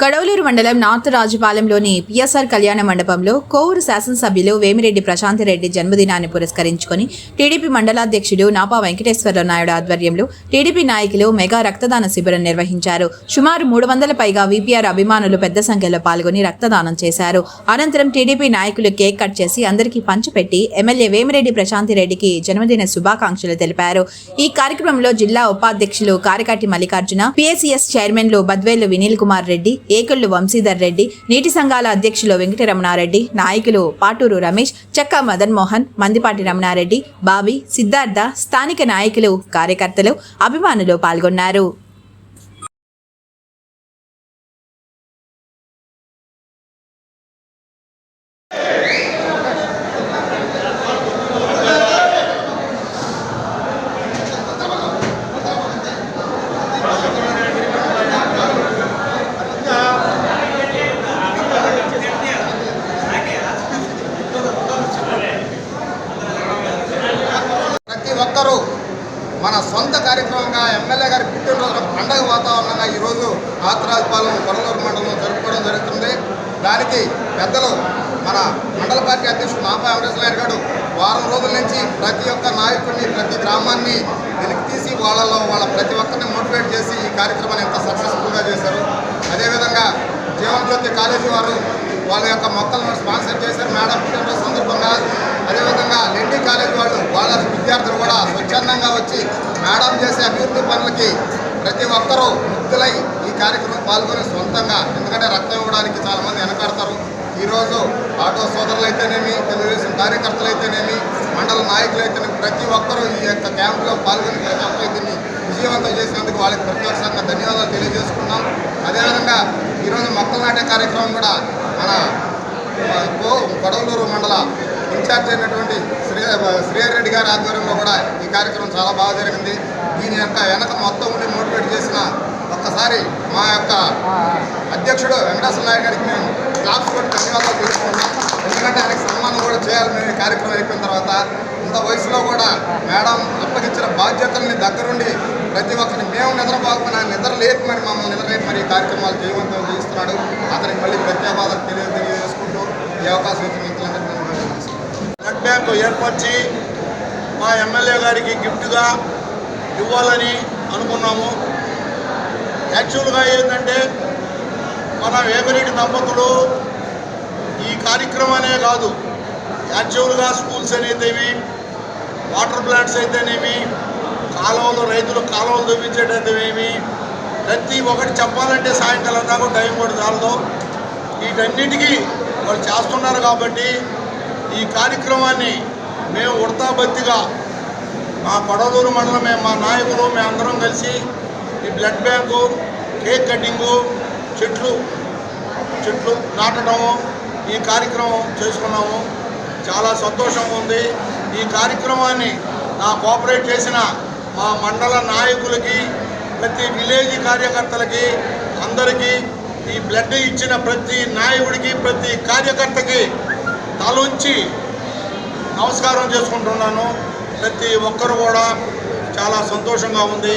కడవలూరు మండలం north రాజుపాలెంలోని PSR కళ్యాణ మండపంలో కోవూరు శాసనసభ్యులు వేమిరెడ్డి ప్రశాంతిరెడ్డి జన్మదినాన్ని పురస్కరించుకొని టీడీపీ మండలాధ్యక్షుడు నాపా వెంకటేశ్వర నాయుడు ఆధ్వర్యంలో టీడీపీ నాయకులు మెగా రక్తదాన శిబిరం నిర్వహించారు. సుమారు మూడు వందల పైగా వీపీఆర్ అభిమానులు పెద్ద సంఖ్యలో పాల్గొని రక్తదానం చేశారు. అనంతరం టీడీపీ నాయకులు కేక్ కట్ చేసి అందరికీ పంచిపెట్టి ఎమ్మెల్యే వేమిరెడ్డి ప్రశాంతిరెడ్డికి జన్మదిన శుభాకాంక్షలు తెలిపారు. ఈ కార్యక్రమంలో జిల్లా ఉపాధ్యక్షులు కారికాటి మల్లికార్జున పిఎస్సిఎస్ చైర్మన్లు బద్వేలు వినీల్ కుమార్ రెడ్డి ఏకుళ్ళు వంశీధర్ రెడ్డి నీటి సంఘాల అధ్యక్షులు వెంకటరమణారెడ్డి నాయకులు పాటూరు రమేష్ చెక్క మదన్ మోహన్ మందిపాటి రమణారెడ్డి బావి సిద్ధార్థ స్థానిక నాయకులు కార్యకర్తలు అభిమానులు పాల్గొన్నారు ప్రతి ఒక్కరూ మన సొంత కార్యక్రమంగా ఎమ్మెల్యే గారి పుట్టినరోజు పండగ వాతావరణంగా ఈరోజు ఆత్రాజపాలెం కొరలూరు మండలం జరుపుకోవడం జరుగుతుంది. దానికి పెద్దలు మన మండల పార్టీ అధ్యక్షుడు నాపా వెంకటేశ్వర గారు వారం రోజుల నుంచి ప్రతి ఒక్క నాయకుడిని ప్రతి గ్రామాన్ని వెనక్కి తీసి వాళ్ళలో వాళ్ళ ప్రతి ఒక్కరిని మోటివేట్ చేసి ఈ కార్యక్రమాన్ని ఎంత సక్సెస్ఫుల్గా చేశారు. అదేవిధంగా జీవన జ్యోతి కాలేజీ వారు వాళ్ళ యొక్క మొక్కలను స్పాన్సర్ చేశారు. మేడం పుట్టినరోజు సందర్భంగా అదేవిధంగా లెండి కాలేజ్ వాళ్ళు వాళ్ళ విద్యార్థులు కూడా స్వచ్ఛందంగా వచ్చి మేడం చేసే అభివృద్ధి పనులకి ప్రతి ఒక్కరూ ముక్తులై ఈ కార్యక్రమం పాల్గొని సొంతంగా ఎందుకంటే రక్తం ఇవ్వడానికి చాలామంది వెనకాడతారు. ఈరోజు ఆటో సోదరులు అయితేనేమి తెలుగుదేశం కార్యకర్తలు అయితేనేమి మండల నాయకులు అయితేనేమి ప్రతి ఒక్కరూ ఈ యొక్క క్యాంపులో పాల్గొని ప్రతి ఒక్కరు దీన్ని విజయవంతం చేసినందుకు వాళ్ళకి ప్రత్యేకంగా ధన్యవాదాలు తెలియజేసుకున్నాం అదేవిధంగా ఈరోజు మొక్కలు నాటే కార్యక్రమం కూడా మన కో కొడవలూరు మండల ఇన్ఛార్జ్ అయినటువంటి శ్రీ శ్రీహరెడ్డి గారి ఆధ్వర్యంలో కూడా ఈ కార్యక్రమం చాలా బాగా జరిగింది. దీని యొక్క వెనక మొత్తం ఉండి మోటివేట్ చేసిన ఒక్కసారి మా యొక్క అధ్యక్షుడు వెంకటేశ్వర నాయుడు గారికి మేము క్లాప్స్ కూడా ధన్యవాదాలు తెలుసుకున్నాం ఎందుకంటే ఆయనకి సన్మానం కూడా చేయాలి. మేము కార్యక్రమం అయిపోయిన తర్వాత ఇంత వయసులో కూడా మేడం అప్పగించిన బాధ్యతల్ని దగ్గరుండి ప్రతి ఒక్కరిని మేము నిద్రపోకుండా నిద్ర లేపి మరి మమ్మల్ని నిద్ర లేపి మరి ఈ కార్యక్రమాలు జయవంతం చేయిస్తున్నాడు. అతనికి మళ్ళీ ప్రత్యేకవాదాలు తెలియ తెలియజేసుకుంటూ ఈ అవకాశం ఇచ్చిన బ్లడ్ బ్యాంకు ఏర్పరిచి మా ఎమ్మెల్యే గారికి గిఫ్ట్గా ఇవ్వాలని అనుకున్నాము. యాక్చువల్గా ఏంటంటే మన వేమిరెడ్డి దంపతులు ఈ కార్యక్రమమే కాదు యాక్చువల్గా స్కూల్స్ అనేవి వాటర్ ప్లాంట్స్ అయితేనేమి కాలువలు రైతులు కాలువలు చూపించేటైతేనేమి ప్రతి ఒక్కటి చెప్పాలంటే సాయంకాలం దాకా టైం కూడా చాలదు. వీటన్నిటికీ వాళ్ళు చేస్తున్నారు కాబట్టి ఈ కార్యక్రమాన్ని మేము ఉడతాబత్తిగా మా కొడదూరు మండలమే మా నాయకులు మేమందరం కలిసి ఈ బ్లడ్ బ్యాంకు కేక్ కటింగు చెట్లు చెట్లు నాటడము ఈ కార్యక్రమం చేసుకున్నాము. చాలా సంతోషంగా ఉంది. ఈ కార్యక్రమాన్ని నా కోఆపరేట్ చేసిన మా మండల నాయకులకి ప్రతి విలేజ్ కార్యకర్తలకి అందరికీ ఈ బ్లడ్ ఇచ్చిన ప్రతి నాయకుడికి ప్రతి కార్యకర్తకి తలుంచి నమస్కారం చేసుకుంటున్నాను. ప్రతి ఒక్కరు కూడా చాలా సంతోషంగా ఉంది.